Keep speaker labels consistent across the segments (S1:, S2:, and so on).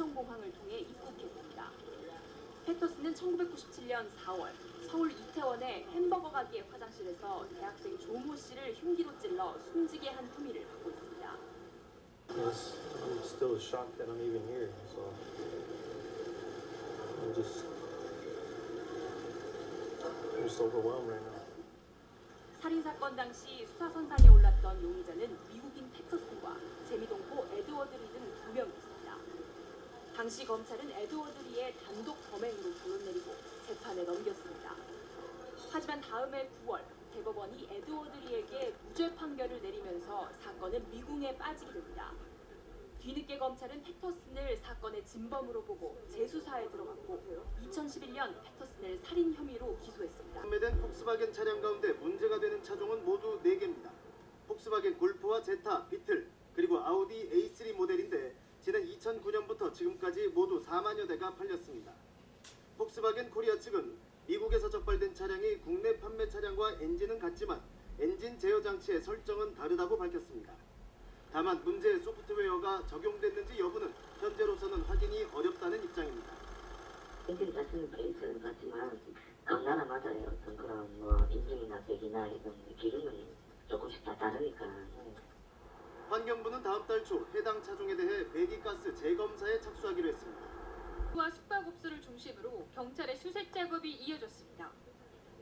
S1: 인천공항을 통해 입국했습니다. 패터슨은 1997년 4월 서울 이태원의 햄버거 가게 화장실에서 대학생 조모 씨를 흉기로 찔러 숨지게 한 혐의를 받고 있습니다.
S2: Yes, I'm still shocked that I'm even here. So I'm just, I'm just overwhelmed right now.
S1: 살인 사건 당시 수사선상에 올랐던 용의자는 미국인 패터슨과 재미동포 에드워드 리 등 두 명이었습니다. 당시 검찰은 에드워드 리의 단독 범행으로 결론 내리고 재판에 넘겼습니다. 하지만 다음 해 9월 대법원이 에드워드 리에게 무죄 판결을 내리면서 사건은 미궁에 빠지게 됩니다. 뒤늦게 검찰은 패터슨을 사건의 진범으로 보고 재수사에 들어갔고 2011년 패터슨을 살인 혐의로 기소했습니다.
S3: 판매된 폭스바겐 차량 가운데 문제가 되는 차종은 모두 4개입니다. 폭스바겐 골프와 제타, 비틀, 그리고 아우디 A3 모델인데 지난 2009년부터 지금까지 모두 4만여 대가 팔렸습니다. 폭스바겐 코리아 측은 미국에서 적발된 차량이 국내 판매 차량과 엔진은 같지만 엔진 제어 장치의 설정은 다르다고 밝혔습니다. 다만 문제의 소프트웨어가 적용됐는지 여부는 현재로서는 확인이 어렵다는 입장입니다.
S4: 엔진 자체는 베이스는 같지만 각 나라마다의 어떤 그런 뭐 인증이나 색이나 이런 기능은 조금씩 다 다르니까
S3: 환경부는 다음 달 초 해당 차종에 대해 배기가스 재검사에 착수하기로 했습니다.
S5: 와 숙박업소를 중심으로 경찰의 수색 작업이 이어졌습니다.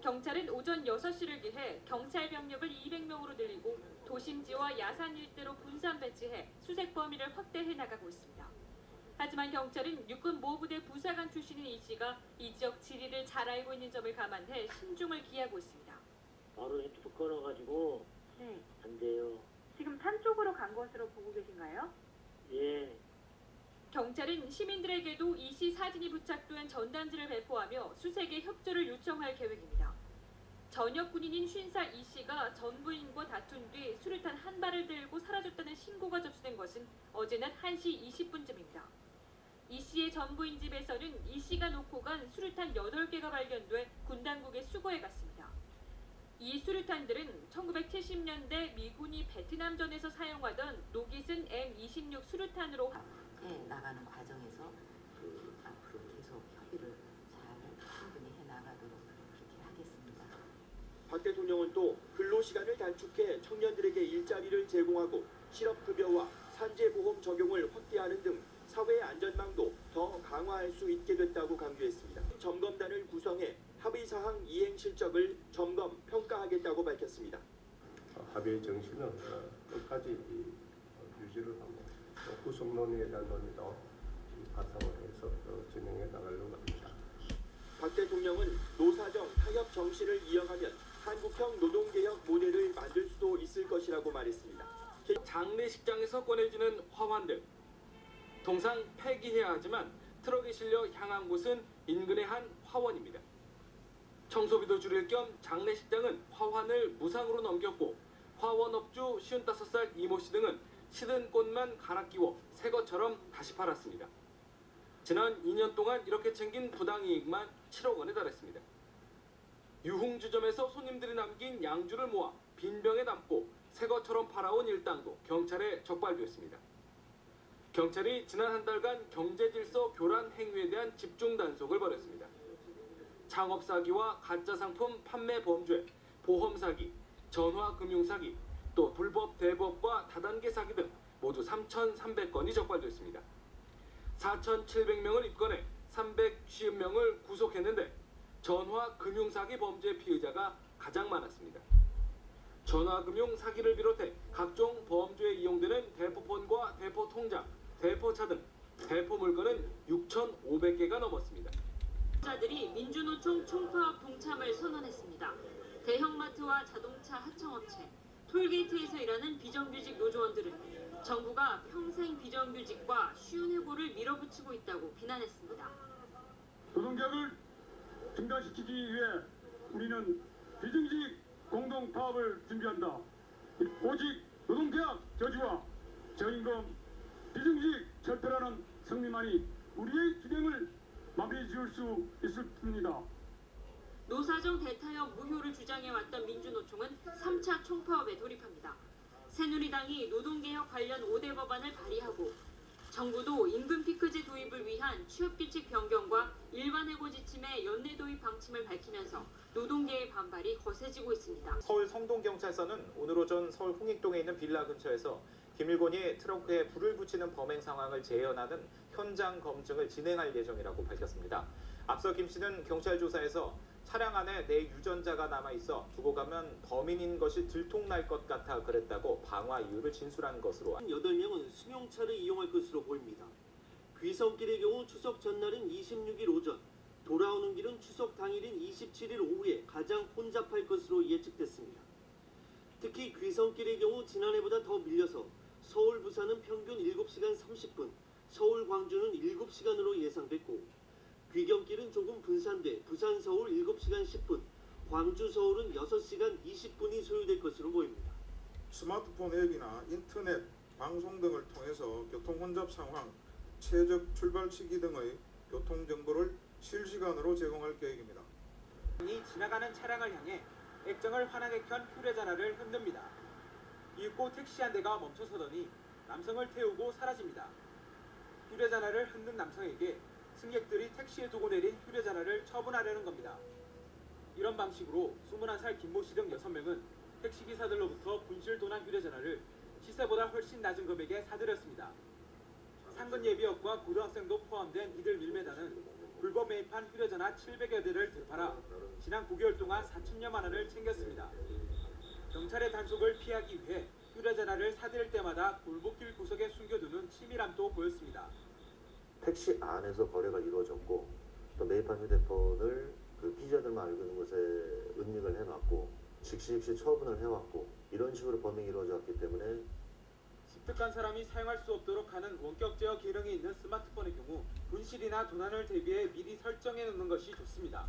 S5: 경찰은 오전 6시를 기해 경찰 병력을 200명으로 늘리고 도심지와 야산 일대로 분산 배치해 수색 범위를 확대해 나가고 있습니다. 하지만 경찰은 육군 모부대 부사관 출신인 이 씨가 이 지역 지리를 잘 알고 있는 점을 감안해 신중을 기하고 있습니다.
S4: 바로 이렇게 툭 걸어가지고
S5: 네,
S4: 안 돼요.
S5: 지금 산 쪽으로 간 것으로 보고 계신가요?
S4: 예,
S5: 경찰은 시민들에게도 이씨 사진이 부착된 전단지를 배포하며 수색에 협조를 요청할 계획입니다. 전역 군인인 쉰살 이 씨가 전 부인과 다툰 뒤 수류탄 한 발을 들고 사라졌다는 신고가 접수된 것은 어제 낮 1시 20분쯤입니다. 이 씨의 전 부인 집에서는 이 씨가 놓고 간 수류탄 8개가 발견돼 군 당국에 수거해 갔습니다. 이 수류탄들은 1970년대 미군이 베트남전에서 사용하던 녹이슨 M26 수류탄으로
S6: 해 나가는 과정에서 그 앞으로 계속 협의를 잘 충분히 해 나가도록 그렇게 하겠습니다.
S7: 박 대통령은 또 근로 시간을 단축해 청년들에게 일자리를 제공하고 실업급여와 산재보험 적용을 확대하는 등 사회 안전망도 더 강화할 수 있게 됐다고 강조했습니다. 점검단을 구성해 합의사항 이행 실적을 점검, 평가하겠다고 밝혔습니다.
S8: 어, 합의의 정신은 어, 끝까지 이, 어, 유지를 하고 또 후속 논의에 대한 논의도 이 바탕으로 해서 어, 진행해 나가려고 합니다.
S7: 박 대통령은 노사정 타협 정신을 이어가면 한국형 노동개혁 모델을 만들 수도 있을 것이라고 말했습니다.
S9: 장례식장에서 꺼내지는 화환들. 통상 폐기해야 하지만 트럭에 실려 향한 곳은 인근의 한 화원입니다. 청소비도 줄일 겸 장례식장은 화환을 무상으로 넘겼고 화원업주 55살 이모 씨 등은 시든 꽃만 갈아 끼워 새 것처럼 다시 팔았습니다. 지난 2년 동안 이렇게 챙긴 부당이익만 7억 원에 달했습니다. 유흥주점에서 손님들이 남긴 양주를 모아 빈병에 담고 새 것처럼 팔아온 일당도 경찰에 적발되었습니다. 경찰이 지난 한 달간 경제질서 교란 행위에 대한 집중 단속을 벌였습니다. 창업 사기와 가짜 상품 판매 범죄, 보험 사기, 전화 금융 사기, 또 불법 대법과 다단계 사기 등 모두 3,300건이 적발됐습니다. 4,700명을 입건해 350명을 구속했는데 전화 금융 사기 범죄 피의자가 가장 많았습니다. 전화 금융 사기를 비롯해 각종 범죄에 이용되는 대포폰과 대포 통장, 대포차 등 대포 물건은 6,500개가 넘었습니다.
S1: 자들이 민주노총 총파업 동참을 선언했습니다. 대형마트와 자동차 하청업체, 톨게이트에서 일하는 비정규직 노조원들은 정부가 평생 비정규직과 쉬운 해고를 밀어붙이고 있다고 비난했습니다.
S10: 노동계약을 중단시키기 위해 우리는 비정규직 공동 파업을 준비한다. 오직 노동계약 저지와 저임금 비정규직 철폐라는 승리만이 우리의 주갱을 마비해 지을 수 있을 뿐이다.
S1: 노사정 대타협 무효를 주장해왔던 민주노총은 3차 총파업에 돌입합니다. 새누리당이 노동개혁 관련 5대 법안을 발의하고 정부도 임금 피크제 도입을
S5: 취업규칙 변경과 일반 해고 지침의 연내 도입 방침을 밝히면서 노동계의 반발이 거세지고 있습니다.
S11: 서울 성동경찰서는 오늘 오전 서울 홍익동에 있는 빌라 근처에서 김일곤이 트렁크에 불을 붙이는 범행 상황을 재현하는 현장 검증을 진행할 예정이라고 밝혔습니다. 앞서 김 씨는 경찰 조사에서 차량 안에 내 유전자가 남아 있어 두고 가면 범인인 것이 들통날 것 같아 그랬다고 방화 이유를 진술한 것으로
S3: 8명은 승용차를 이용할 것으로 보입니다. 귀성길의 경우 추석 전날인 26일 오전, 돌아오는 길은 추석 당일인 27일 오후에 가장 혼잡할 것으로 예측됐습니다. 특히 귀성길의 경우 지난해보다 더 밀려서 서울 부산은 평균 7시간 30분, 서울 광주는 7시간으로 예상됐고 귀경길은 조금 분산돼 부산 서울 7시간 10분, 광주 서울은 6시간 20분이 소요될 것으로 보입니다.
S12: 스마트폰 앱이나 인터넷, 방송 등을 통해서 교통 혼잡 상황, 최적 출발 시기 등의 교통 정보를 실시간으로 제공할 계획입니다.
S13: 이 지나가는 차량을 향해 액정을 환하게 켠 휴대전화를 흔듭니다. 이윽고 택시 한 대가 멈춰서더니 남성을 태우고 사라집니다. 휴대전화를 흔든 남성에게 승객들이 택시에 두고 내린 휴대전화를 처분하려는 겁니다. 이런 방식으로 21살 김모 씨 등 6명은 택시기사들로부터 분실 도난 휴대전화를 시세보다 훨씬 낮은 금액에 사들였습니다. 상근 예비역과 고등학생도 포함된 이들 밀매단은 불법 매입한 휴대전화 700여 대를 되팔아 지난 9개월 동안 4천여만 원을 챙겼습니다. 경찰의 단속을 피하기 위해 휴대전화를 사들일 때마다 골목길 구석에 숨겨두는 치밀함도 보였습니다.
S14: 택시 안에서 거래가 이루어졌고 또 매입한 휴대폰을 그 피의자들만 알고 있는 곳에 은닉을 해놨고 즉시 즉시 처분을 해왔고 이런 식으로 범행이 이루어졌기 때문에
S13: 습득한 사람이 사용할 수 없도록 하는 원격 제어 기능이 있는 스마트폰의 경우 분실이나 도난을 대비해 미리 설정해 놓는 것이 좋습니다.